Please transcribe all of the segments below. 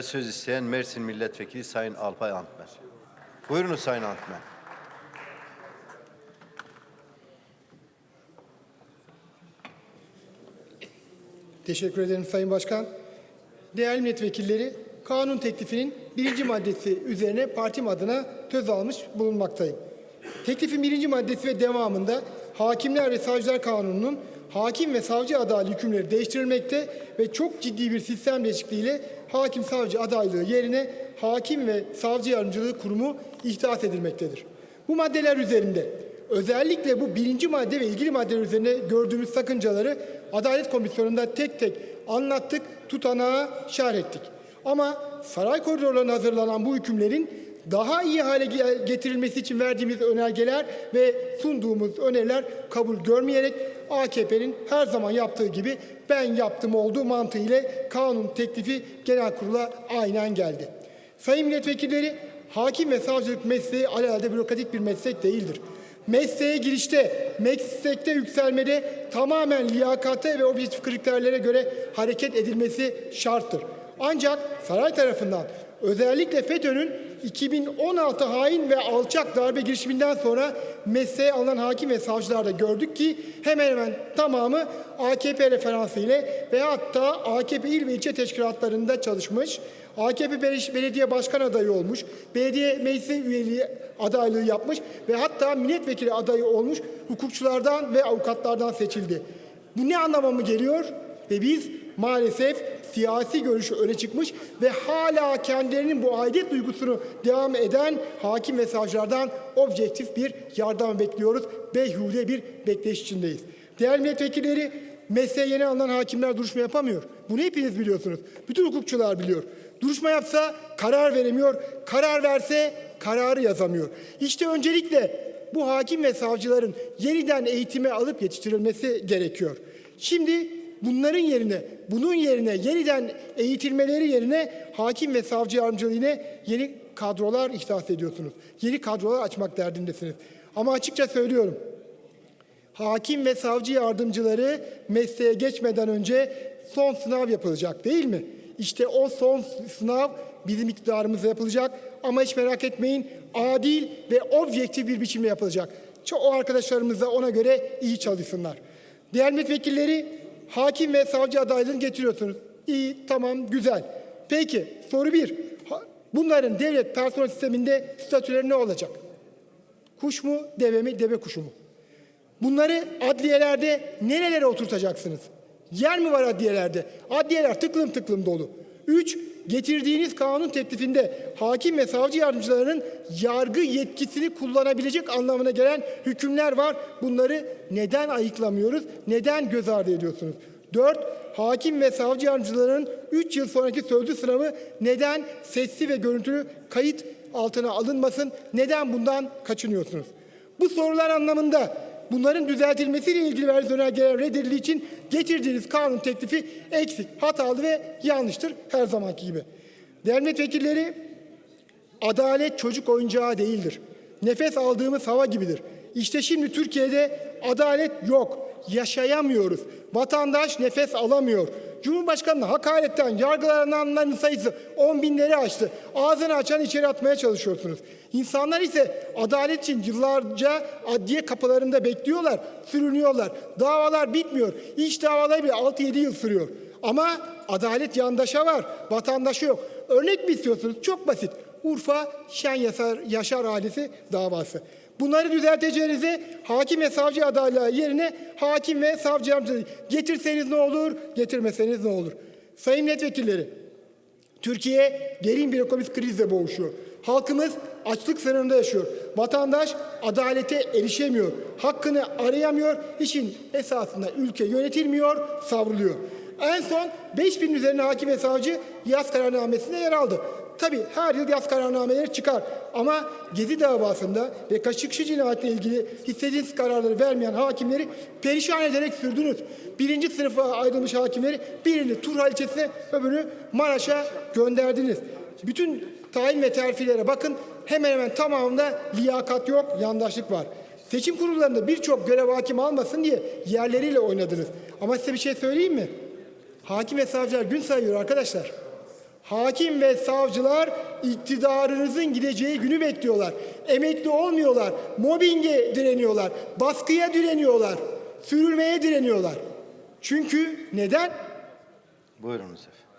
Söz isteyen Mersin Milletvekili Sayın Alpay Antmer. Buyurunuz Sayın Antmer. Teşekkür ederim Sayın Başkan. Değerli milletvekilleri, kanun teklifinin birinci maddesi üzerine partim adına söz almış bulunmaktayım. Teklifin birinci maddesi ve devamında Hakimler ve Savcılar Kanunu'nun hakim ve savcı adaylığı hükümleri değiştirilmekte ve çok ciddi bir sistem değişikliğiyle hakim savcı adaylığı yerine hakim ve savcı yardımcılığı kurumu ihdas edilmektedir. Bu maddeler üzerinde Özellikle bu birinci madde ve ilgili maddeler üzerine gördüğümüz sakıncaları Adalet Komisyonu'nda tek tek anlattık, tutanağa şerh ettik. Ama saray koridorlarına hazırlanan bu hükümlerin daha iyi hale ge- getirilmesi için verdiğimiz önergeler ve sunduğumuz öneriler kabul görmeyerek AKP'nin her zaman yaptığı gibi ben yaptım olduğu mantığı ile kanun teklifi genel kurula aynen geldi. Sayın milletvekilleri, hakim ve savcılık mesleği alelade bürokratik bir meslek değildir. Mesleğe girişte, meslekte yükselmede tamamen liyakate ve objektif kriterlere göre hareket edilmesi şarttır. Ancak saray tarafından özellikle FETÖ'nün 2016 hain ve alçak darbe girişiminden sonra mesleğe alınan hakim ve savcılarda gördük ki hemen hemen tamamı AKP referansı ile ve hatta AKP il ve ilçe teşkilatlarında çalışmış, AKP bel- belediye başkan adayı olmuş, belediye meclisi üyeliği adaylığı yapmış ve hatta milletvekili adayı olmuş hukukçulardan ve avukatlardan seçildi. Bu ne anlama mı geliyor? Ve biz maalesef siyasi görüşü öne çıkmış ve hala kendilerinin bu aidiyet duygusunu devam eden hakim ve savcılardan objektif bir yardım bekliyoruz. Beyhude bir bekleyiş içindeyiz. Değerli milletvekilleri mesleğe yeni alınan hakimler duruşma yapamıyor. Bunu hepiniz biliyorsunuz. Bütün hukukçular biliyor. Duruşma yapsa karar veremiyor. Karar verse kararı yazamıyor. İşte öncelikle bu hakim ve savcıların yeniden eğitime alıp yetiştirilmesi gerekiyor. Şimdi bunların yerine, bunun yerine yeniden eğitilmeleri yerine hakim ve savcı yardımcılığına yeni kadrolar ihdas ediyorsunuz. Yeni kadrolar açmak derdindesiniz. Ama açıkça söylüyorum. Hakim ve savcı yardımcıları mesleğe geçmeden önce son sınav yapılacak değil mi? İşte o son sınav bizim iktidarımızla yapılacak ama hiç merak etmeyin adil ve objektif bir biçimde yapılacak. O arkadaşlarımız da ona göre iyi çalışsınlar. Değerli milletvekilleri hakim ve savcı adaylığını getiriyorsunuz. İyi, tamam, güzel. Peki soru bir. Bunların devlet personel sisteminde statüleri ne olacak? Kuş mu, deve mi, deve kuşu mu? Bunları adliyelerde nerelere oturtacaksınız? Yer mi var adliyelerde? Adliyeler tıklım tıklım dolu. Üç, getirdiğiniz kanun teklifinde hakim ve savcı yardımcılarının yargı yetkisini kullanabilecek anlamına gelen hükümler var. Bunları neden ayıklamıyoruz? Neden göz ardı ediyorsunuz? Dört, hakim ve savcı yardımcılarının 3 yıl sonraki sözlü sınavı neden sesli ve görüntülü kayıt altına alınmasın? Neden bundan kaçınıyorsunuz? Bu sorular anlamında bunların düzeltilmesiyle ilgili verdiğiniz önergeler reddedildiği için getirdiğiniz kanun teklifi eksik, hatalı ve yanlıştır her zamanki gibi. Değerli milletvekilleri, adalet çocuk oyuncağı değildir. Nefes aldığımız hava gibidir. İşte şimdi Türkiye'de adalet yok. Yaşayamıyoruz. Vatandaş nefes alamıyor. Cumhurbaşkanı'na hakaretten yargılananların sayısı 10 binleri aştı. Ağzını açan içeri atmaya çalışıyorsunuz. İnsanlar ise adalet için yıllarca adliye kapılarında bekliyorlar, sürünüyorlar. Davalar bitmiyor. İş davaları bile 6-7 yıl sürüyor. Ama adalet yandaşa var, vatandaşa yok. Örnek mi istiyorsunuz? Çok basit. Urfa Şen Yaşar, Yaşar ailesi davası. Bunları düzelteceğinize hakim ve savcı adaylığı yerine hakim ve savcı yardımcılığı getirseniz ne olur, getirmeseniz ne olur? Sayın milletvekilleri, Türkiye derin bir ekonomik krizle boğuşuyor. Halkımız açlık sınırında yaşıyor. Vatandaş adalete erişemiyor. Hakkını arayamıyor. İşin esasında ülke yönetilmiyor, savruluyor. En son 5000 üzerine hakim ve savcı yaz kararnamesinde yer aldı. Tabii her yıl yaz kararnameleri çıkar. Ama Gezi davasında ve Kaşıkçı cinayetiyle ilgili istediğiniz kararları vermeyen hakimleri perişan ederek sürdünüz. Birinci sınıfa ayrılmış hakimleri birini Turhal ilçesine öbürünü Maraş'a gönderdiniz. Bütün tayin ve terfilere bakın hemen hemen tamamında liyakat yok, yandaşlık var. Seçim kurullarında birçok görev hakim almasın diye yerleriyle oynadınız. Ama size bir şey söyleyeyim mi? Hakim ve savcılar gün sayıyor arkadaşlar. Hakim ve savcılar iktidarınızın gideceği günü bekliyorlar. Emekli olmuyorlar. Mobbinge direniyorlar. Baskıya direniyorlar. Sürülmeye direniyorlar. Çünkü neden? Buyurunuz efendim.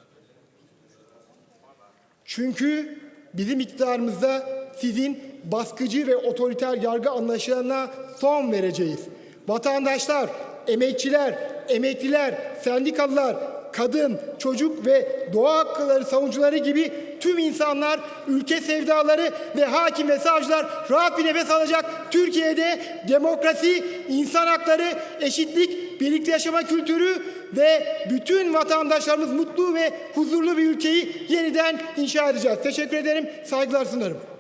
Çünkü bizim iktidarımızda sizin baskıcı ve otoriter yargı anlayışlarına son vereceğiz. Vatandaşlar, emekçiler, emekliler, sendikalılar, kadın, çocuk ve doğa hakları savunucuları gibi tüm insanlar, ülke sevdaları ve hakim ve savcılar rahat bir nefes alacak. Türkiye'de demokrasi, insan hakları, eşitlik, birlikte yaşama kültürü ve bütün vatandaşlarımız mutlu ve huzurlu bir ülkeyi yeniden inşa edeceğiz. Teşekkür ederim, saygılar sunarım.